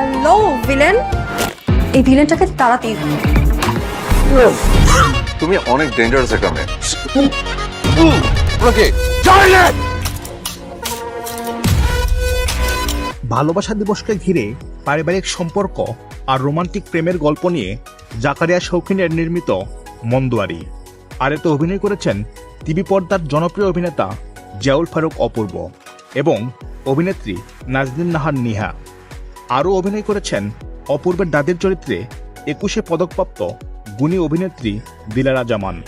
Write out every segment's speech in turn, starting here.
Hello villain এই ভিলেনটাকে তাড়াতেই হবে। তুমি অনেক ডেঞ্জারাস একটা মেয়ে ওকে ভালোবাসা দিবসকে ঘিরে পারিবারিক সম্পর্ক আর রোমান্টিক প্রেমের গল্প নিয়ে জাকারিয়া শৌখিনের নির্মিত মন্দুয়ারি। আর এতে অভিনয় করেছেন টিভি পর্দার জনপ্রিয় অভিনেতা জিয়াউল ফারুক অপূর্ব এবং অভিনেত্রী নাজদিন নাহার নিহা। আরও অভিনয় করেছেন অপূর্বের দাদির চরিত্রে একুশে পদকপ্রাপ্ত গুণী অভিনেত্রী দিলারা জামান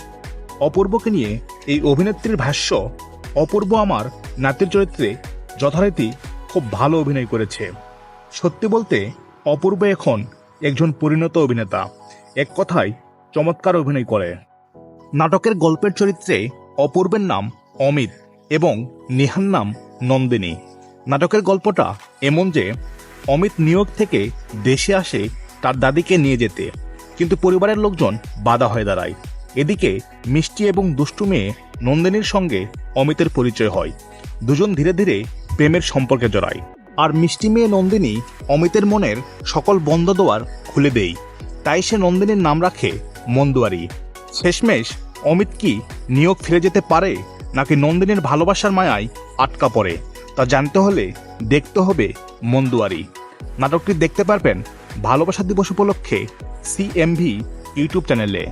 অপূর্বকে নিয়ে এই অভিনেত্রীর ভাষ্য, অপূর্ব আমার নাতির চরিত্রে যথারীতি খুব ভালো অভিনয় করেছে। সত্যি বলতে, অপূর্ব এখন একজন পরিণত অভিনেতা। এক কথায়, চমৎকার অভিনয় করে। নাটকের গল্পের চরিত্রে অপূর্বের নাম অমিত এবং নিহার নাম নন্দিনী। নাটকের গল্পটা এমন যে অমিত নিয়োগ থেকে দেশে আসে তার দাদিকে নিয়ে যেতে। কিন্তু পরিবারের লোকজন বাধা হয়ে দাঁড়ায়। এদিকে মিষ্টি এবং দুষ্টু মেয়ে নন্দিনীর সঙ্গে অমিতের পরিচয় হয়। দুজন ধীরে ধীরে প্রেমের সম্পর্কে জড়ায়। আর মিষ্টি মেয়ে নন্দিনী অমিতের মনের সকল বন্ধ দোয়ার খুলে দেয়। তাই সে নন্দিনীর নাম রাখে মন্দুয়ারি। শেষমেশ অমিত কি নিয়োগ ফিরে যেতে পারে নাকি নন্দিনীর ভালোবাসার মায়ায় আটকা পড়ে? তা জানতে হলে দেখতে হবে মন্দুয়ারি। নাটকটি দেখতে পারবেন ভালোবাসা দিবস উপলক্ষে সিএমভি ইউটিউব চ্যানেলে।